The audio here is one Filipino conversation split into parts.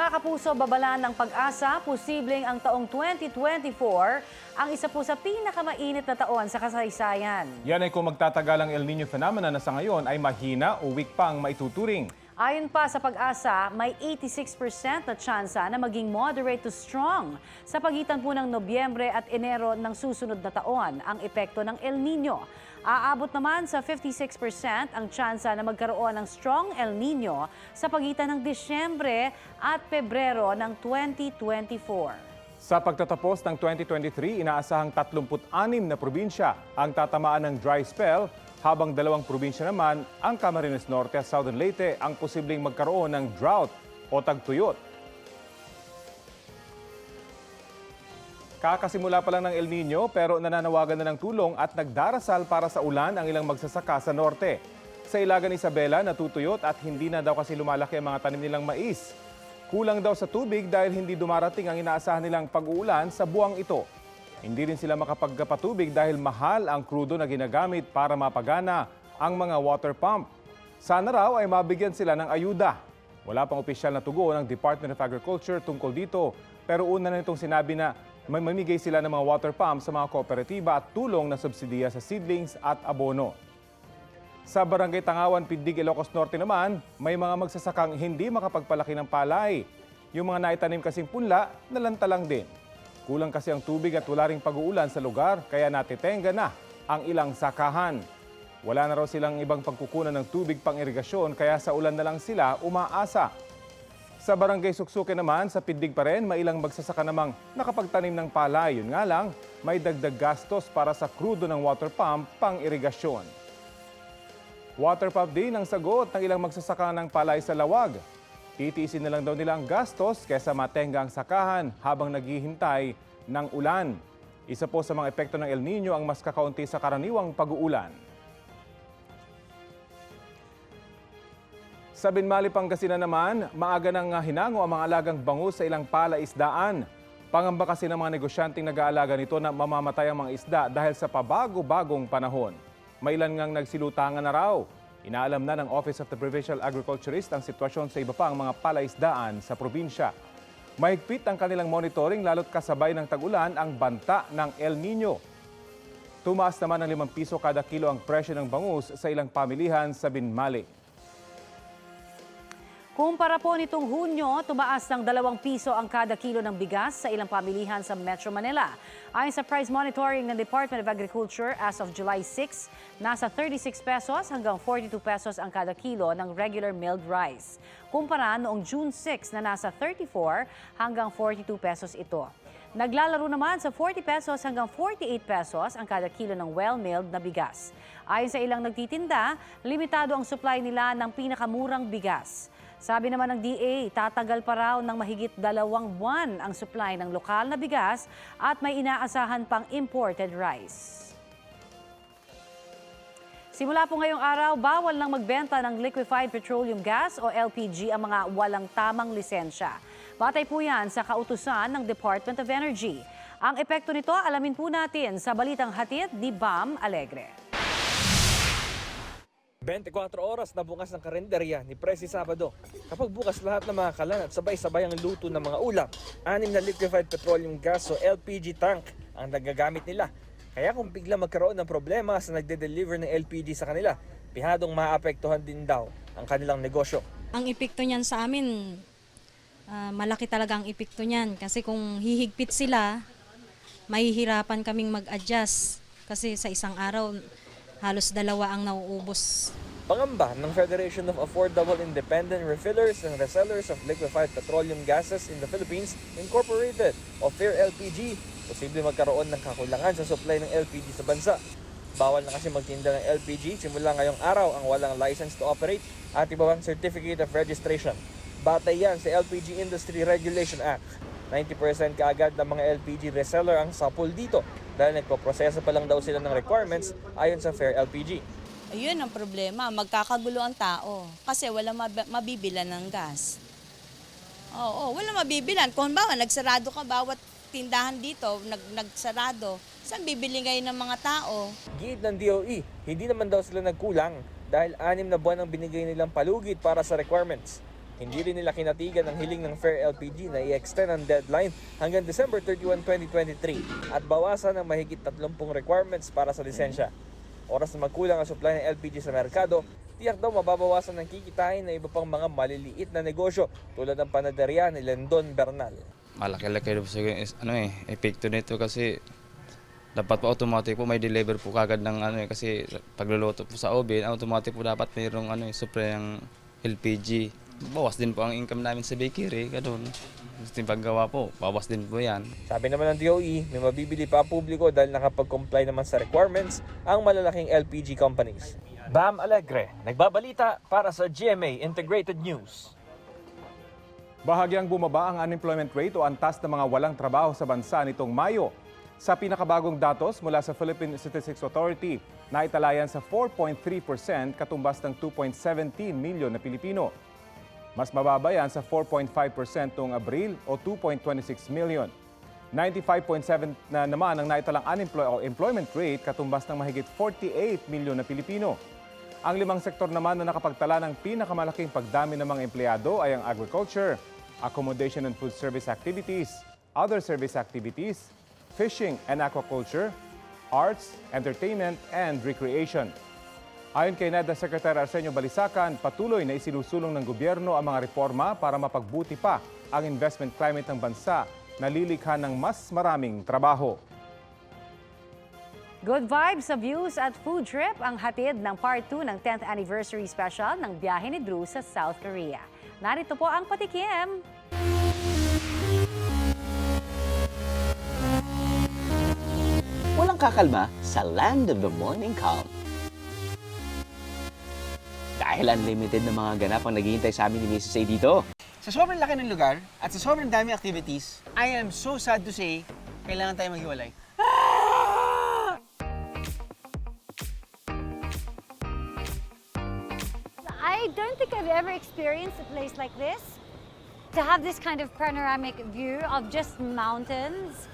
Mga kapuso, babala ng pag-asa, posibleng ang taong 2024 ang isa po sa pinakamainit na taon sa kasaysayan. Yan ay kung magtatagal ang El Nino phenomena na sa ngayon ay mahina o weak pa ang maituturing. Ayon pa sa pag-asa, may 86% na tsansa na maging moderate to strong sa pagitan po ng Nobyembre at Enero ng susunod na taon ang epekto ng El Nino. Aabot naman sa 56% ang tsansa na magkaroon ng strong El Nino sa pagitan ng Disyembre at Pebrero ng 2024. Sa pagtatapos ng 2023, inaasahang 36 na probinsya ang tatamaan ng dry spell, habang dalawang probinsya naman, ang Camarines Norte at Southern Leyte, ang posibleng magkaroon ng drought o tagtuyot. Kakasimula pa lang ng El Nino pero nananawagan na ng tulong at nagdarasal para sa ulan ang ilang magsasaka sa norte. Sa Ilagan Isabela, natutuyot at hindi na daw kasi lumalaki ang mga tanim nilang mais. Kulang daw sa tubig dahil hindi dumarating ang inaasahan nilang pag-uulan sa buwang ito. Hindi rin sila makapagpatubig dahil mahal ang krudo na ginagamit para mapagana ang mga water pump. Sana raw ay mabigyan sila ng ayuda. Wala pang opisyal na tugon ng Department of Agriculture tungkol dito pero una na nitong sinabi na may mamigay sila ng mga water pump sa mga kooperatiba at tulong na subsidiya sa seedlings at abono. Sa Barangay Tangawan, Pindig, Ilocos Norte naman, may mga magsasakang hindi makapagpalaki ng palay. Yung mga naitanim kasing punla, nalanta lang din. Kulang kasi ang tubig at wala ring pag-uulan sa lugar, kaya natitenga na ang ilang sakahan. Wala na raw silang ibang pagkukunan ng tubig pang irigasyon, kaya sa ulan na lang sila umaasa. Sa barangay Suksuke naman, sa Pindig pa rin, may ilang magsasaka namang nakapagtanim ng palay. Yun nga lang, may dagdag gastos para sa krudo ng water pump pang irigasyon. Water pump din ang sagot ng ilang magsasaka ng palay sa lawag. Titiisin na lang daw nila ang gastos kesa matenga ang sakahan habang naghihintay ng ulan. Isa po sa mga epekto ng El Nino ang mas kakaunti sa karaniwang pag-uulan. Sa Binmali, Pangasinan naman, maaga nang hinango ang mga alagang bangus sa ilang palaisdaan. Pangamba kasi ng mga negosyanteng nag-aalaga nito na mamamatay ang mga isda dahil sa pabago-bagong panahon. May ilan ngang nagsilutangan na raw. Inaalam na ng Office of the Provincial Agriculturist ang sitwasyon sa iba pang mga palaisdaan sa probinsya. Mahigpit ang kanilang monitoring lalo't kasabay ng tag-ulan ang banta ng El Nino. Tumaas naman ng 5 piso kada kilo ang presyo ng bangus sa ilang pamilihan sa Binmali. Kumpara po nitong Hunyo, tumaas ng 2 piso ang kada kilo ng bigas sa ilang pamilihan sa Metro Manila. Ayon sa price monitoring ng Department of Agriculture as of July 6, nasa 36 pesos hanggang 42 pesos ang kada kilo ng regular milled rice. Kumpara noong June 6 na nasa 34 hanggang 42 pesos ito. Naglalaro naman sa 40 pesos hanggang 48 pesos ang kada kilo ng well-milled na bigas. Ayon sa ilang nagtitinda, limitado ang supply nila ng pinakamurang bigas. Sabi naman ng DA, tatagal pa raw ng mahigit dalawang buwan ang supply ng lokal na bigas at may inaasahan pang imported rice. Simula po ngayong araw, bawal nang magbenta ng liquefied petroleum gas o LPG ang mga walang tamang lisensya. Batay po yan sa kautusan ng Department of Energy. Ang epekto nito, alamin po natin sa Balitang Hatid ni Bam Alegre. 24 oras na bukas ng karinderya ni Presi Sabado. Kapag bukas lahat ng mga kalan at sabay-sabay ang luto ng mga ulam, anim na liquefied petroleum gas o LPG tank ang nagagamit nila. Kaya kung bigla magkaroon ng problema sa nagde-deliver ng LPG sa kanila, pihadong maapektuhan din daw ang kanilang negosyo. Ang epekto niyan sa amin, ah, malaki talaga ang epekto niyan. Kasi kung hihigpit sila, mahihirapan kaming mag-adjust. Kasi sa isang araw, halos dalawa ang nauubos. Pangamba ng Federation of Affordable Independent Refillers and Resellers of Liquefied Petroleum Gases in the Philippines Incorporated o FAIR LPG, posible magkaroon ng kakulangan sa supply ng LPG sa bansa. Bawal na kasi magtinda ng LPG simula ngayong araw ang walang license to operate at iba pang certificate of registration. Batay yan sa LPG Industry Regulation Act. 90% kaagad ng mga LPG reseller ang sapul dito dahil nagpoproseso pa lang daw sila ng requirements ayon sa FAIR LPG. Ayun ang problema, magkakagulo ang tao kasi wala mab- mabibilan ng gas. Oo, wala mabibilan. Kung ba, nagsarado ka bawat tindahan dito, nag nagsarado, saan bibili ngayon ng mga tao? Giit ng DOE, hindi naman daw sila nagkulang dahil anim na buwan ang binigay nilang palugit para sa requirements. Hindi rin nila kinatigan ang hiling ng Fair LPG na i-extend ang deadline hanggang December 31, 2023 at bawasan ang mahigit 30 requirements para sa lisensya. Oras na magkulang ang supply ng LPG sa merkado, tiyak daw mababawasan ng kikitain na iba pang mga maliliit na negosyo tulad ng panaderya ni Lendon Bernal. malaki-laki daw siguro ano eh, epekto nito kasi dapat po automatic po may deliver po kagad ng ano eh kasi pagluluto po sa oven automatic po dapat mayroong ano eh supply ng LPG bawas din po ang income namin sa bakery ganun gusto yung paggawa po bawas din po yan Sabi naman ng DOE, may mabibili pa ang publiko dahil nakapag-comply naman sa requirements ang malalaking LPG companies. Bam Alegre, nagbabalita para sa GMA Integrated News. Bahagyang bumaba ang unemployment rate o antas ng mga walang trabaho sa bansa nitong Mayo. Sa pinakabagong datos mula sa Philippine Statistics Authority, naitalayan sa 4.3% katumbas ng 2.17 milyon na Pilipino. Mas mababa yan sa 4.5% noong Abril o 2.26 million. 95.7 na naman ang naitalang unemploy o employment rate katumbas ng mahigit 48 milyon na Pilipino. Ang limang sektor naman na nakapagtala ng pinakamalaking pagdami ng mga empleyado ay ang agriculture, accommodation and food service activities, other service activities, fishing and aquaculture, arts, entertainment, and recreation. Ayon kay NEDA Secretary Arsenio Balisacan, patuloy na isinusulong ng gobyerno ang mga reforma para mapagbuti pa ang investment climate ng bansa na lilikha ng mas maraming trabaho. Good vibes sa views at food trip ang hatid ng part 2 ng 10th anniversary special ng biyahe ni Drew sa South Korea. Narito po ang patikim. Walang kakalma sa Land of the Morning Calm. Dahil unlimited na mga ganap ang naghihintay sa amin ni Mrs. A dito. Sa sobrang laki ng lugar at sa sobrang dami activities, I am so sad to say, kailangan tayo maghiwalay. I don't think I've ever experienced a place like this. To have this kind of panoramic view of just mountains.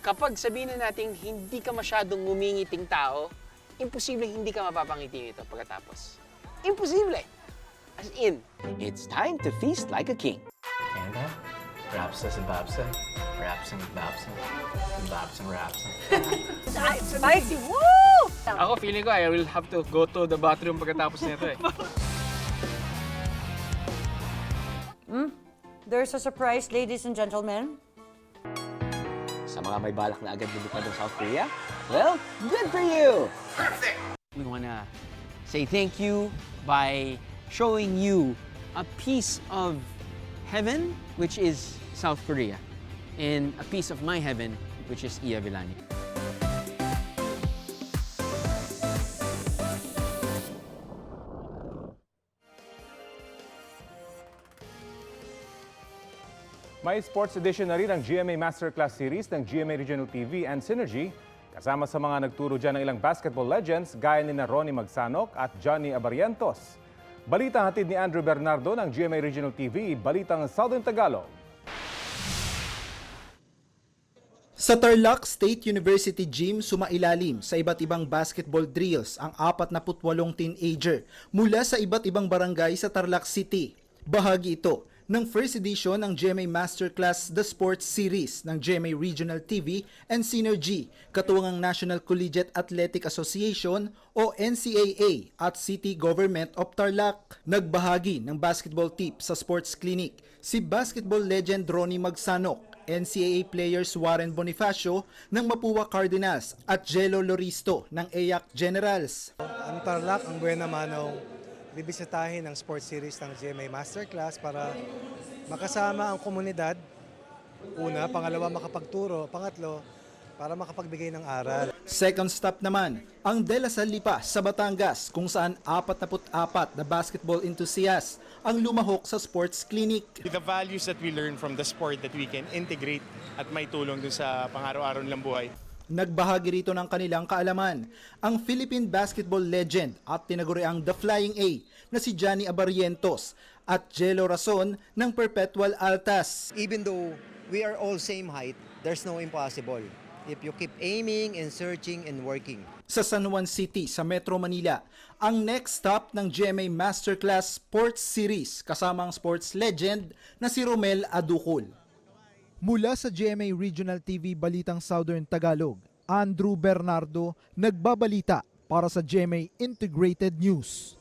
Kapag sabihin na natin hindi ka masyadong ngumingiting tao, imposible hindi ka mapapangiti nito pagkatapos. Imposible! As in, It's time to feast like a king. Canada, Rapsa and Babsa, Raps and Babsa, Babs and Rapsa. Spicy! Woo! ako feeling ko I will have to go to the bathroom pagkatapos nito eh. There's a surprise, ladies and gentlemen. Sa mga may balak na agad lumipad ng South Korea, well, good for you! We wanna say thank you by showing you a piece of heaven, which is South Korea, and a piece of my heaven, which is Iya Villani. May sports edition na rin ang GMA Masterclass Series ng GMA Regional TV and Synergy kasama sa mga nagturo dyan ng ilang basketball legends gaya ni na Ronnie Magsanok at Johnny Abarientos. Balita hatid ni Andrew Bernardo ng GMA Regional TV, Balitang Southern Tagalog. Sa Tarlac State University Gym, sumailalim sa iba't ibang basketball drills ang 48 teenager mula sa iba't ibang barangay sa Tarlac City. Bahagi ito ng first edition ng GMA Masterclass The Sports Series ng GMA Regional TV and Synergy, katuwang ang National Collegiate Athletic Association o NCAA at City Government of Tarlac. Nagbahagi ng basketball tip sa sports clinic si basketball legend Ronnie Magsanok NCAA players Warren Bonifacio ng Mapua Cardinals at Jello Loristo ng EAC Generals. Ang Tarlac, ang Buena Manong, bibisitahin ng sports series ng GMA Masterclass para makasama ang komunidad. Una, pangalawa makapagturo, pangatlo, para makapagbigay ng aral. Second stop naman, ang De La Salle Lipa sa Batangas kung saan 44 na basketball enthusiasts ang lumahok sa sports clinic. the values that we learn from the sport that we can integrate at may tulong dun sa pang-araw-araw nilang buhay. Nagbahagi rito ng kanilang kaalaman ang Philippine basketball legend at tinaguriang The Flying A na si Johnny Abarientos at Jello Rason ng Perpetual Altas. Even though we are all same height, there's no impossible if you keep aiming and searching and working. sa San Juan City sa Metro Manila ang next stop ng GMA Masterclass Sports Series kasama ang sports legend na si Romel Aducol. Mula sa GMA Regional TV Balitang Southern Tagalog, Andrew Bernardo nagbabalita para sa GMA Integrated News.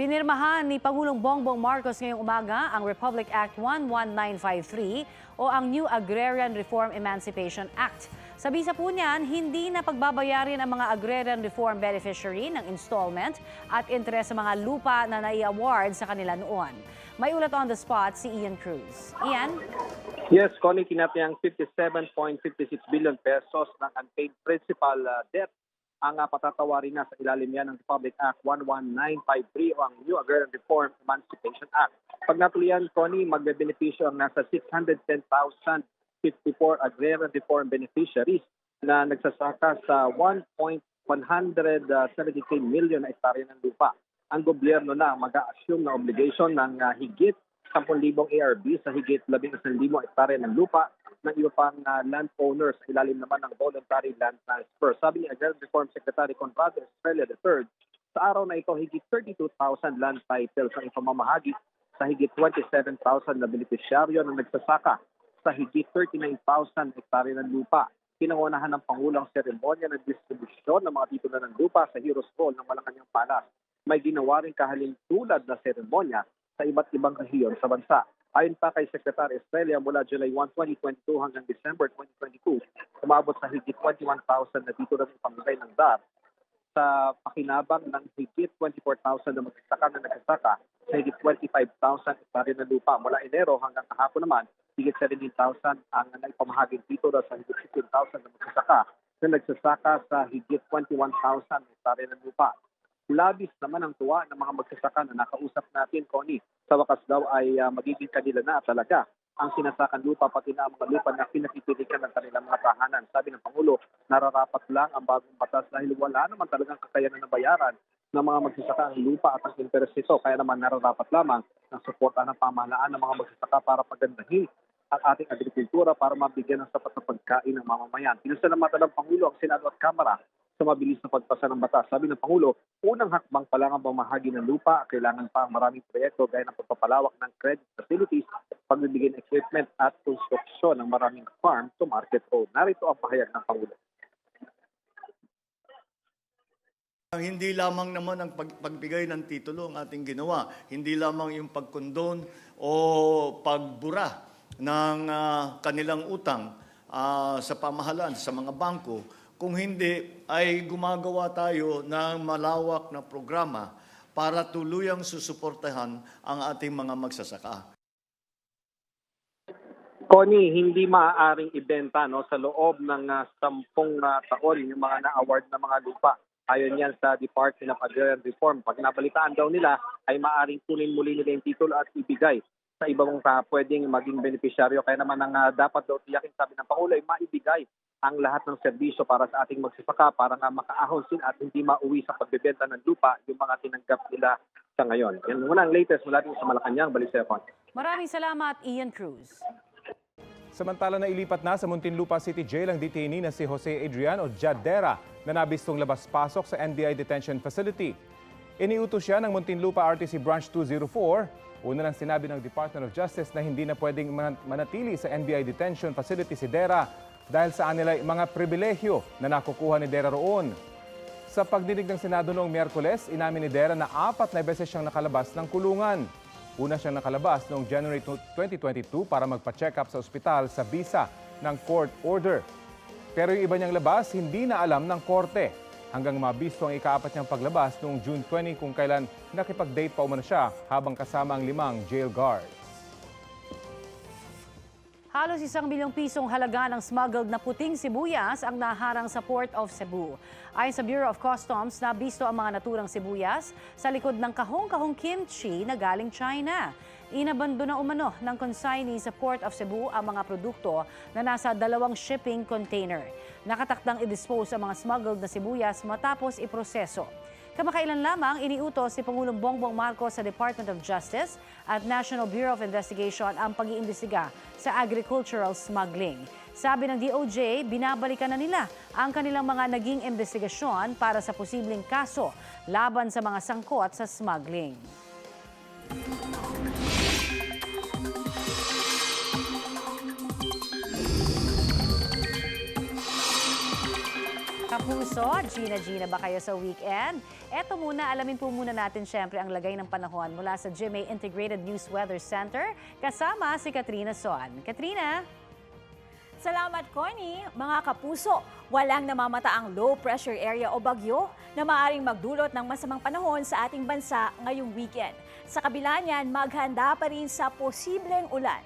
Pinirmahan ni Pangulong Bongbong Marcos ngayong umaga ang Republic Act 11953 o ang New Agrarian Reform Emancipation Act. Sa po niyan, hindi na pagbabayarin ang mga agrarian reform beneficiary ng installment at interest sa mga lupa na nai-award sa kanila noon. May ulat on the spot si Ian Cruz. Ian? Yes, Connie, kinatiyang 57.56 billion pesos ng unpaid principal uh, debt ang uh, patatawarin na sa ilalim yan ng Republic Act 11953 o ang New Agrarian Reform Emancipation Act. Pag natuloyan, Connie, magbebenepisyo ang nasa 610,054 agrarian reform beneficiaries na nagsasaka sa 1.173 million na hektarya ng lupa. Ang gobyerno na mag-a-assume na obligation ng uh, higit 10,000 ARB sa higit 11,000 hektarya ng lupa ng iba pang uh, landowners sa ilalim naman ng voluntary land transfer. Sabi ni Agrarian Reform Secretary Conrado Estrella III, sa araw na ito higit 32,000 land titles ang ipamamahagi sa higit 27,000 na benepisyaryo na nagsasaka sa higit 39,000 hektarya ng lupa. Pinangunahan ng Pangulo ang seremonya ng distribusyon ng mga titulo ng lupa sa Heroes Hall ng Malacanang Palas. May ginawa rin kahalin tulad na seremonya sa iba't ibang rehiyon sa bansa. Ayon pa kay Secretary Estrella, mula July 1, 2022 hanggang December 2022, umabot sa higit 21,000 na titulo ng pamigay ng DAR sa pakinabang ng higit 24,000 na magsasaka na nagsasaka sa higit 25,000 hektarya ng lupa. Mula Enero hanggang kahapon naman, higit 17,000 ang naipamahaging titulo sa higit 15,000 na magsasaka na nagsasaka sa higit 21,000 hektarya ng lupa. Labis naman ang tuwa ng mga magsasaka na nakausap natin, Connie. Sa wakas daw ay uh, magiging kanila na talaga ang sinasakan lupa pati na ang mga lupa na pinakitilikan ng kanilang mga tahanan. Sabi ng Pangulo, nararapat lang ang bagong batas dahil wala naman talagang kakayanan na bayaran ng mga magsasaka ang lupa at ang interest nito. Kaya naman nararapat lamang ng suporta ng pamahalaan ng mga magsasaka para pagandahin ang ating agrikultura para mabigyan ng sapat na pagkain ng mamamayan. Pinasalamatan ng Pangulo ang Senado at Kamara sa mabilis na pagpasa ng batas. Sabi ng Pangulo, unang hakbang pa lang ang pamahagi ng lupa, kailangan pa ang maraming proyekto gaya ng pagpapalawak ng credit facilities, pagbibigay ng equipment at konstruksyon ng maraming farm to market road. Narito ang pahayag ng Pangulo. Hindi lamang naman ang pag- pagbigay ng titulo ang ating ginawa. Hindi lamang yung pagkondon o pagbura ng ah, kanilang utang ah, sa pamahalaan, sa mga bangko. Kung hindi, ay gumagawa tayo ng malawak na programa para tuluyang susuportahan ang ating mga magsasaka. Connie, hindi maaaring ibenta no, sa loob ng uh, sampung ah, taon yung mga na-award na mga lupa. Ayon yan sa Department of Agrarian Reform. Pag nabalitaan daw nila, ay maaaring kunin muli nila yung titulo at ibigay sa ibang uh, pwedeng maging benepisyaryo. Kaya naman ang ah, dapat daw tiyakin sabi ng Pangulo ay maibigay ang lahat ng serbisyo para sa ating magsasaka para nga makaahon sin at hindi mauwi sa pagbebenta ng lupa yung mga tinanggap nila sa ngayon. Yan muna ang latest mula din sa Malacanang, Balisefon. Maraming salamat, Ian Cruz. Samantala na ilipat na sa Muntinlupa City Jail ang detainee na si Jose Adrian o Jadera na nabistong labas-pasok sa NBI Detention Facility. Iniutos siya ng Muntinlupa RTC Branch 204. Una nang sinabi ng Department of Justice na hindi na pwedeng man- manatili sa NBI Detention Facility si Dera dahil sa kanila mga pribilehyo na nakukuha ni Dera roon. Sa pagdinig ng Senado noong Miyerkules, inamin ni Dera na apat na beses siyang nakalabas ng kulungan. Una siyang nakalabas noong January 2022 para magpa-check up sa ospital sa visa ng court order. Pero yung iba niyang labas, hindi na alam ng korte. Hanggang mabisto ang ikaapat niyang paglabas noong June 20 kung kailan nakipag-date pa umano siya habang kasama ang limang jail guards. Halos isang milyong pisong halaga ng smuggled na puting sibuyas ang naharang sa Port of Cebu. Ayon sa Bureau of Customs, nabisto ang mga naturang sibuyas sa likod ng kahong-kahong kimchi na galing China. Inabando na umano ng consignee sa Port of Cebu ang mga produkto na nasa dalawang shipping container. Nakatakdang i-dispose ang mga smuggled na sibuyas matapos iproseso. Kamakailan lamang iniutos si Pangulong Bongbong Marcos sa Department of Justice at National Bureau of Investigation ang pag-iimbestiga sa agricultural smuggling. Sabi ng DOJ, binabalikan na nila ang kanilang mga naging investigasyon para sa posibleng kaso laban sa mga sangkot sa smuggling. Kapuso, Gina Gina ba kayo sa weekend? Eto muna, alamin po muna natin syempre ang lagay ng panahon mula sa GMA Integrated News Weather Center kasama si Katrina Son. Katrina? Salamat, Connie. Mga kapuso, walang namamata ang low pressure area o bagyo na maaring magdulot ng masamang panahon sa ating bansa ngayong weekend. Sa kabila niyan, maghanda pa rin sa posibleng ulan.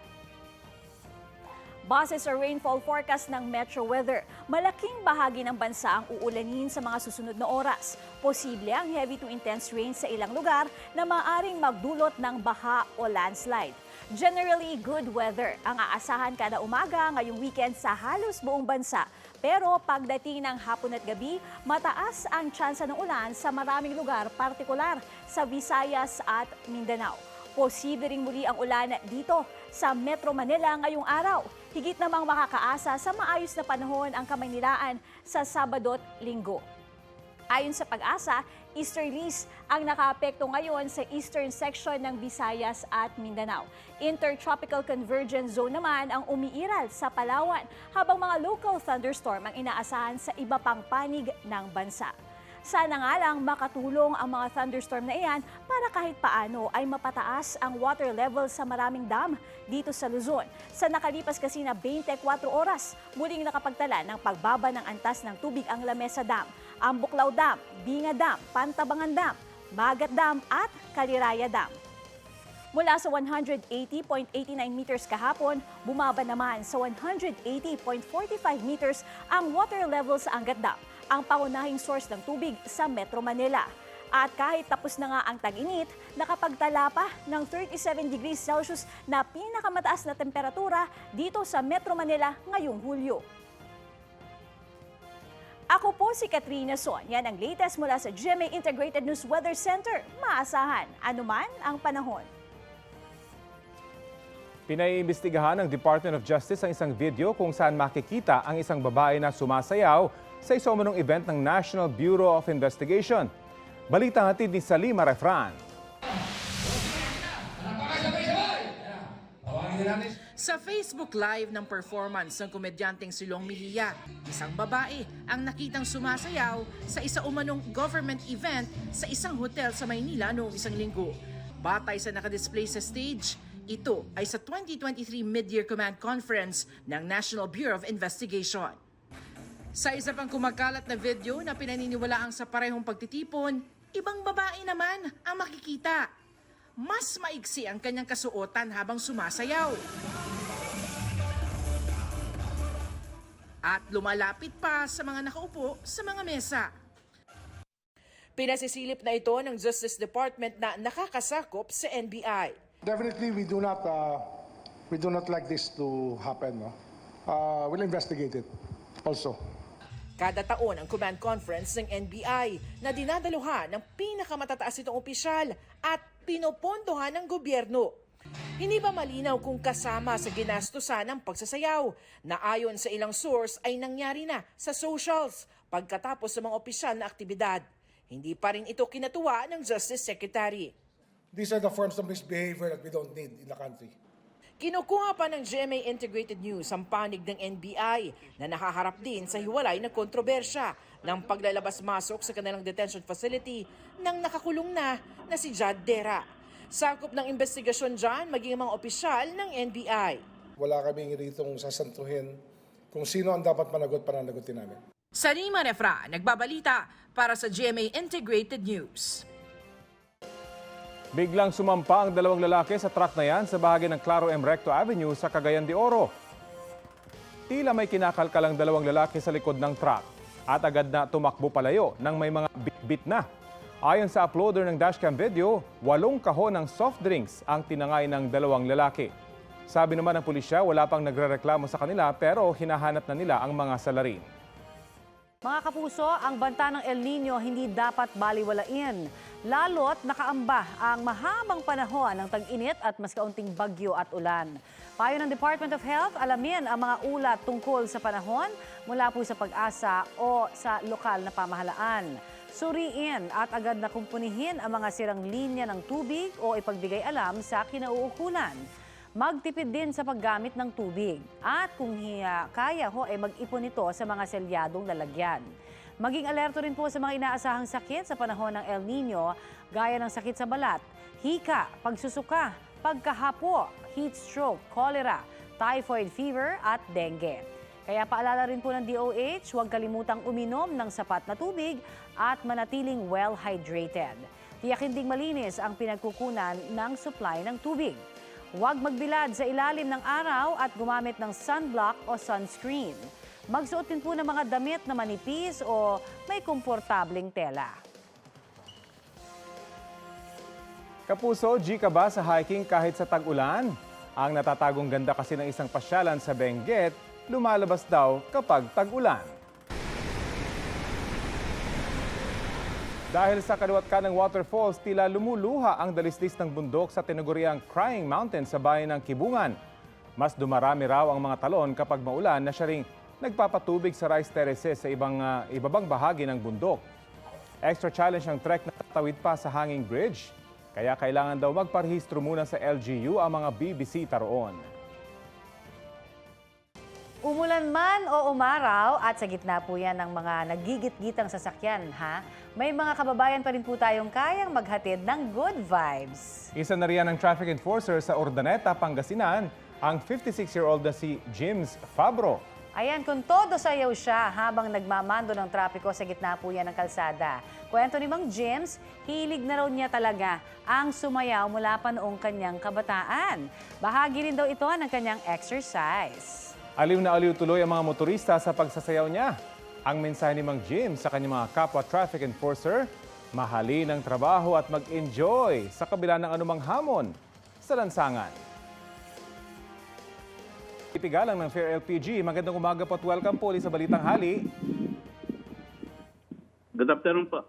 Base sa rainfall forecast ng Metro Weather, malaking bahagi ng bansa ang uulanin sa mga susunod na oras. Posible ang heavy to intense rain sa ilang lugar na maaring magdulot ng baha o landslide. Generally, good weather ang aasahan kada umaga ngayong weekend sa halos buong bansa. Pero pagdating ng hapon at gabi, mataas ang tsansa ng ulan sa maraming lugar, partikular sa Visayas at Mindanao. Posible ring muli ang ulan dito sa Metro Manila ngayong araw. Higit namang makakaasa sa maayos na panahon ang Kamaynilaan sa Sabado at Linggo. Ayon sa pag-asa, easterlies ang nakaapekto ngayon sa eastern section ng Visayas at Mindanao. Intertropical convergence zone naman ang umiiral sa Palawan, habang mga local thunderstorm ang inaasahan sa iba pang panig ng bansa. Sana nga lang makatulong ang mga thunderstorm na iyan para kahit paano ay mapataas ang water level sa maraming dam dito sa Luzon. Sa nakalipas kasi na 24 oras, muling nakapagtala ng pagbaba ng antas ng tubig ang Lamesa Dam, ang Buklaw Dam, Binga Dam, Pantabangan Dam, Magat Dam at Kaliraya Dam. Mula sa 180.89 meters kahapon, bumaba naman sa 180.45 meters ang water level sa Angat Dam, ang pangunahing source ng tubig sa Metro Manila. At kahit tapos na nga ang tag-init, nakapagtala pa ng 37 degrees Celsius na pinakamataas na temperatura dito sa Metro Manila ngayong Hulyo. Ako po si Katrina Son. Yan ang latest mula sa GMA Integrated News Weather Center. Maasahan, anuman ang panahon. Pinaiimbestigahan ng Department of Justice ang isang video kung saan makikita ang isang babae na sumasayaw sa isomanong event ng National Bureau of Investigation. Balita hatid ni Salima Refran. Sa Facebook Live ng performance ng komedyanteng Silong Mejia, isang babae ang nakitang sumasayaw sa isa umanong government event sa isang hotel sa Maynila noong isang linggo. Batay sa nakadisplay sa stage, ito ay sa 2023 Mid-Year Command Conference ng National Bureau of Investigation. Sa isa pang kumakalat na video na pinaniniwalaang sa parehong pagtitipon, ibang babae naman ang makikita. Mas maigsi ang kanyang kasuotan habang sumasayaw. At lumalapit pa sa mga nakaupo sa mga mesa. Pinasisilip na ito ng Justice Department na nakakasakop sa NBI. Definitely, we do not uh, we do not like this to happen. No? Uh, we'll investigate it also. Kada taon ang command conference ng NBI na dinadaluhan ng pinakamatataas itong opisyal at pinopondohan ng gobyerno. Hindi pa malinaw kung kasama sa ginastusan ng pagsasayaw na ayon sa ilang source ay nangyari na sa socials pagkatapos sa mga opisyal na aktibidad. Hindi pa rin ito kinatuwa ng Justice Secretary. These are the forms of misbehavior that we don't need in the country. Kinukuha pa ng GMA Integrated News ang panig ng NBI na nakaharap din sa hiwalay na kontrobersya ng paglalabas-masok sa kanilang detention facility ng nakakulong na na si Jad Dera. Sakop ng investigasyon dyan maging mga opisyal ng NBI. Wala kaming ritong sasantuhin kung sino ang dapat managot pananagutin namin. Sarima Refra, nagbabalita para sa GMA Integrated News. Biglang sumampa ang dalawang lalaki sa truck na yan sa bahagi ng Claro M. Recto Avenue sa Cagayan de Oro. Tila may kinakalkalang dalawang lalaki sa likod ng truck at agad na tumakbo palayo nang may mga bit-bit na. Ayon sa uploader ng dashcam video, walong kahon ng soft drinks ang tinangay ng dalawang lalaki. Sabi naman ng pulisya, wala pang nagrereklamo sa kanila pero hinahanap na nila ang mga salarin. Mga kapuso, ang banta ng El Nino hindi dapat baliwalain. Lalo't nakaamba ang mahabang panahon ng tag-init at mas kaunting bagyo at ulan. Payo ng Department of Health, alamin ang mga ulat tungkol sa panahon mula po sa pag-asa o sa lokal na pamahalaan. Suriin at agad na kumpunihin ang mga sirang linya ng tubig o ipagbigay alam sa kinauukulan. Magtipid din sa paggamit ng tubig at kung hiya, kaya ho ay mag-ipon ito sa mga selyadong lalagyan. Maging alerto rin po sa mga inaasahang sakit sa panahon ng El Nino gaya ng sakit sa balat, hika, pagsusuka, pagkahapo, heat stroke, cholera, typhoid fever at dengue. Kaya paalala rin po ng DOH, huwag kalimutang uminom ng sapat na tubig at manatiling well-hydrated. Tiyakin ding malinis ang pinagkukunan ng supply ng tubig. Huwag magbilad sa ilalim ng araw at gumamit ng sunblock o sunscreen. Magsuot din po ng mga damit na manipis o may komportabling tela. Kapuso, G ka ba sa hiking kahit sa tag-ulan? Ang natatagong ganda kasi ng isang pasyalan sa Benguet, lumalabas daw kapag tag-ulan. Dahil sa kaliwat ka ng waterfalls, tila lumuluha ang dalisdis ng bundok sa tinaguriang Crying Mountain sa bayan ng Kibungan. Mas dumarami raw ang mga talon kapag maulan na siya ring nagpapatubig sa rice terraces sa ibang, ah, ibabang bahagi ng bundok. Extra challenge ang trek na tatawid pa sa hanging bridge. Kaya kailangan daw magparehistro muna sa LGU ang mga bibisita roon. Umulan man o umaraw at sa gitna po yan ng mga nagigit-gitang sasakyan, ha? May mga kababayan pa rin po tayong kayang maghatid ng good vibes. Isa na riyan ang traffic enforcer sa Urdaneta, Pangasinan, ang 56-year-old na si Jims Fabro. Ayan, kung todo sayaw siya habang nagmamando ng trapiko sa gitna po yan ng kalsada. Kwento ni Mang James, hilig na raw niya talaga ang sumayaw mula pa noong kanyang kabataan. Bahagi rin daw ito ng kanyang exercise. Aliw na aliw tuloy ang mga motorista sa pagsasayaw niya. Ang mensahe ni Mang Jim sa kanyang mga kapwa traffic enforcer, mahalin ang trabaho at mag-enjoy sa kabila ng anumang hamon sa lansangan. Itigalang ng Fair LPG, magandang umaga po at welcome po sa Balitang Hali. Good afternoon po.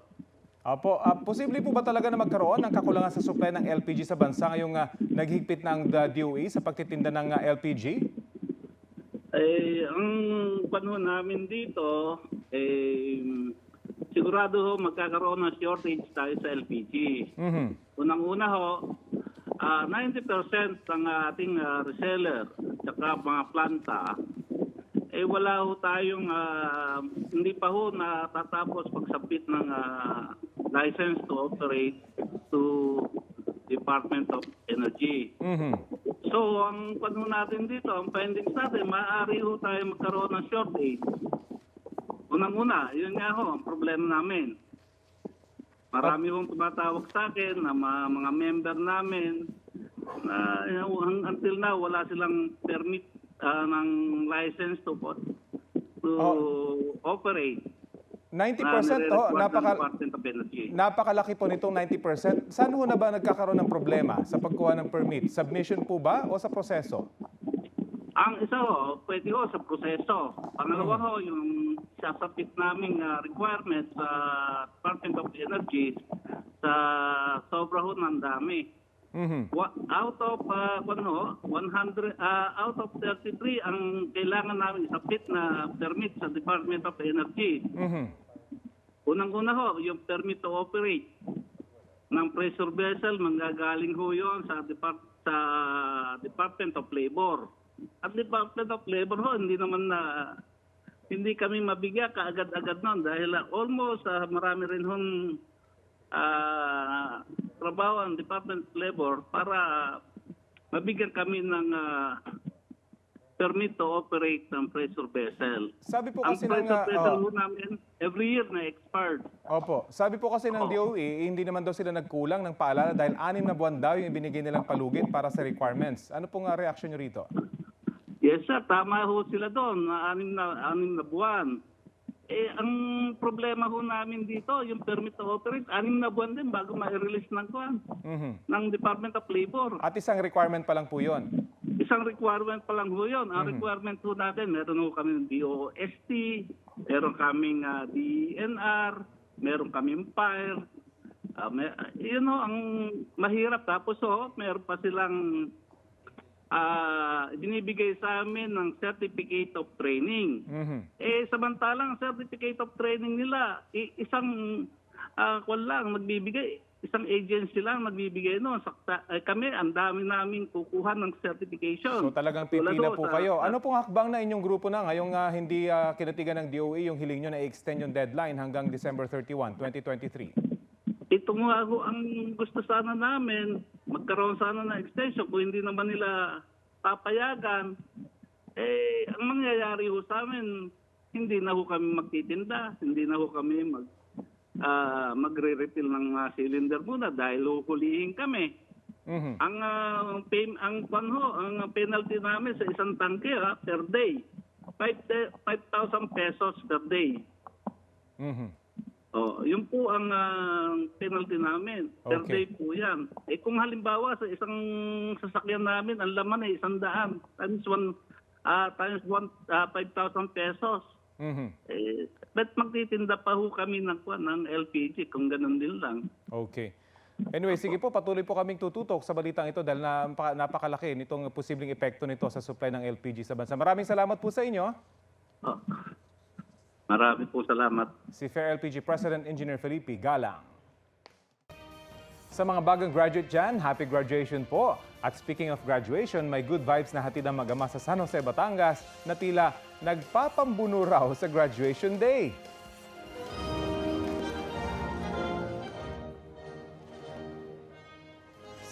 Apo, ah, posible po ba talaga na magkaroon ng kakulangan sa supply ng LPG sa bansa ngayong ah, naghigpit ng ah, DOE sa pagtitinda ng ah, LPG? Eh, ang panahon namin dito, eh, sigurado ho magkakaroon ng shortage tayo sa LPG. Mhm. Unang-una ho, ah, 90% ng ating ah, reseller at mga planta, eh wala ho tayong, ah, hindi pa ho natatapos pagsabit ng ah, license to operate to Department of Energy. Mhm. So, ang panahon natin dito, ang findings natin, maaari ho tayo magkaroon ng shortage. Unang-una, yun nga ho, ang problema namin. Marami hong tumatawag sa akin na mga, mga member namin na uh, until now wala silang permit ah, ng license to to operate. 90% na oh, nire-require ng napaka, napakalaki po nitong 90%. Saan ho na ba nagkakaroon ng problema sa pagkuha ng permit? Submission po ba o sa proseso? Ang isa ho, pwede ho sa proseso. Pangalawa ho, yung sasapit naming ah, requirements sa Department of Energy sa sobra ho ng dami. Mhm. Wa- out of uh, ano, 100 ah, out of 33 ang kailangan namin isapit na permit sa Department of Energy. Mhm. Unang-una ho, yung permit to operate ng pressure vessel, manggagaling ho yun sa, Depart sa Department of Labor. At Department of Labor ho, hindi naman na hindi kami mabigyan kaagad-agad noon dahil ah, almost ah, marami rin hong ah, trabaho ang Department of Labor para mabigyan kami ng ah, permit to operate ng pressure vessel. Sabi po ang kasi ng, pressure ah, vessel oh. namin every year na expired. Opo. Sabi po kasi ng DOE, hindi naman daw sila nagkulang ng paalala dahil anim na buwan daw yung ibinigay nilang palugit para sa requirements. Ano pong uh, reaction nyo rito? Yes sir, tama ho sila doon, na anim na, anim na buwan. Eh, ang problema ho namin dito, yung permit to operate, anim na buwan din bago ma-release ng kuwan, Mhm. ng Department of Labor. At isang requirement pa lang po yun. Isang requirement pa lang ho yun. Ang requirement ho natin, meron ho kami ng DOST, meron kaming ah, DNR, meron kaming fire. Ah, may, yun ho, ang mahirap. Tapos ho, meron pa silang ah binibigay sa amin ng certificate of training. Mhm. Eh, samantalang certificate of training nila, isang uh, lang nagbibigay, isang agency lang nagbibigay noon. Sakta, eh, kami, ang dami namin kukuha ng certification. So talagang pipila po sa- kayo. Ano pong hakbang na inyong grupo na ngayong ah, hindi ah, kinatigan ng DOE yung hiling nyo na i-extend yung deadline hanggang December 31, 2023? Ito nga ho ang gusto sana namin, magkaroon sana ng extension kung hindi naman nila papayagan. Eh, ang mangyayari ho sa amin, hindi na ho kami magtitinda, hindi na ho kami mag ah, magre-refill ng mga cylinder muna dahil huhulihin kami. Mhm. Ang ah, pay, ang kwan ho, ang penalty namin sa isang tangke ah, per day, 5,000 pesos per day. Mhm. Oh, yun po ang ah, penalty namin. Per Okay. day po yan. Eh kung halimbawa sa isang sasakyan namin, ang laman ay isang daan times one, ah, times one, ah, 5,000 pesos. Mhm. Eh, ba't magtitinda pa ho kami ng, ng LPG kung ganun din lang? Okay. Anyway, sige po, patuloy po kaming tututok sa balitang ito dahil napaka, napakalaki nitong posibleng epekto nito sa supply ng LPG sa bansa. Maraming salamat po sa inyo. Marami po salamat. Si Fair LPG President Engineer Felipe Galang. Sa mga bagang graduate dyan, happy graduation po. At speaking of graduation, may good vibes na hatid ang magama sa San Jose, Batangas na tila nagpapambuno raw sa graduation day.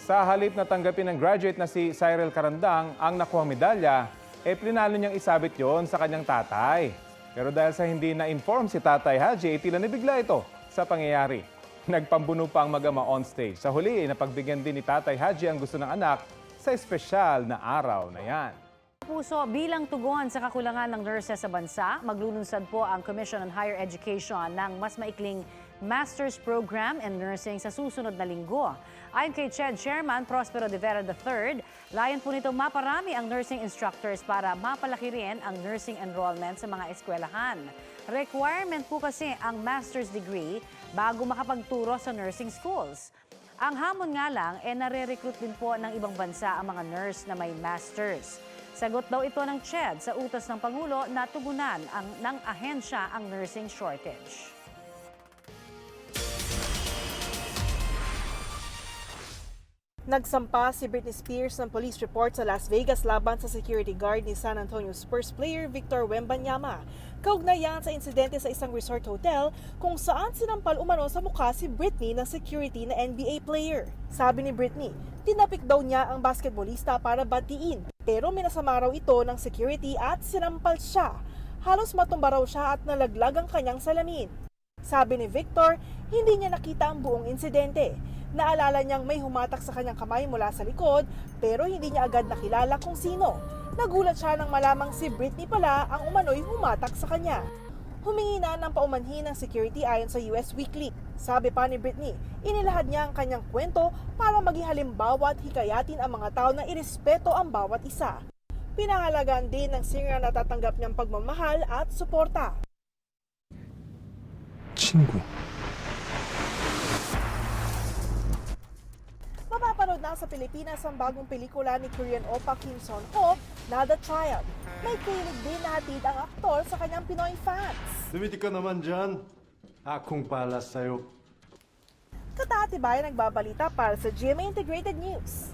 Sa halip na tanggapin ng graduate na si Cyril Karandang ang nakuha medalya, e plinano niyang isabit yon sa kanyang tatay. Pero dahil sa hindi na-inform si Tatay Haji, e tila nabigla ito sa pangyayari. Nagpambuno pa ang magama on stage. Sa huli, eh, napagbigyan din ni Tatay Haji ang gusto ng anak sa espesyal na araw na yan. Puso, bilang tugon sa kakulangan ng nurses sa bansa, maglulunsad po ang Commission on Higher Education ng mas maikling Master's Program in Nursing sa susunod na linggo. Ayon kay CHED Chairman Prospero de Vera III, layon po nito maparami ang nursing instructors para mapalaki rin ang nursing enrollment sa mga eskwelahan. Requirement po kasi ang master's degree bago makapagturo sa nursing schools. Ang hamon nga lang, eh nare-recruit din po ng ibang bansa ang mga nurse na may masters. Sagot daw ito ng CHED sa utos ng Pangulo na tugunan ang, ng ahensya ang nursing shortage. Nagsampa si Britney Spears ng police report sa Las Vegas laban sa security guard ni San Antonio Spurs player Victor Wembanyama. Kaugnayan sa insidente sa isang resort hotel kung saan sinampal umano sa mukha si Britney ng security na NBA player. Sabi ni Britney, tinapik daw niya ang basketballista para batiin. Pero minasama raw ito ng security at sinampal siya. Halos matumba raw siya at nalaglag ang kanyang salamin. Sabi ni Victor, hindi niya nakita ang buong insidente. Naalala niyang may humatak sa kanyang kamay mula sa likod pero hindi niya agad nakilala kung sino. Nagulat siya nang malamang si Britney pala ang umano'y humatak sa kanya. Humingi na ng paumanhin ng security ayon sa US Weekly. Sabi pa ni Britney, inilahad niya ang kanyang kwento para maging halimbawa at hikayatin ang mga tao na irespeto ang bawat isa. Pinahalagaan din ng singer na tatanggap niyang pagmamahal at suporta. 친구. Mapapanood na sa Pilipinas ang bagong pelikula ni Korean Opa Kim Son Ho na The Trial. May kilig din na hatid ang aktor sa kanyang Pinoy fans. Dumiti ka naman dyan. Akong pala sa'yo. Katatibay nagbabalita para sa GMA Integrated News.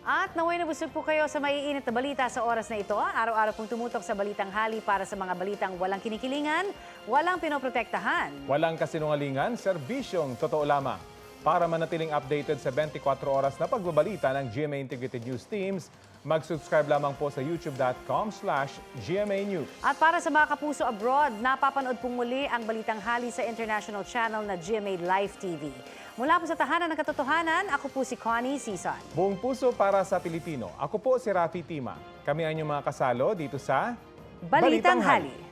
At naway nabusog po kayo sa maiinit na balita sa oras na ito. Araw-araw pong tumutok sa Balitang Hali para sa mga balitang walang kinikilingan, walang pinoprotektahan. Walang kasinungalingan, serbisyong totoo lamang. Para manatiling updated sa 24 oras na pagbabalita ng GMA Integrated News Teams, mag-subscribe lamang po sa youtube.com slash GMA News. At para sa mga kapuso abroad, napapanood pong muli ang Balitang Hali sa international channel na GMA Live TV. Mula po sa Tahanan ng Katotohanan, ako po si Connie Sison. Buong puso para sa Pilipino. Ako po si Rafi Tima. Kami ang inyong mga kasalo dito sa Balitang Hali.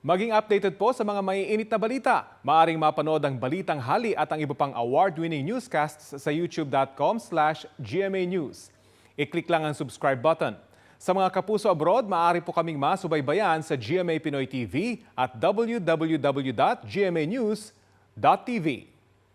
Maging updated po sa mga maiinit na balita. Maaring mapanood ang Balitang Hali at ang iba pang award-winning newscasts sa youtube.com slash GMA News. I-click lang ang subscribe button. Sa mga kapuso abroad, maaari po kaming masubaybayan sa GMA Pinoy TV at www.gmanews.tv.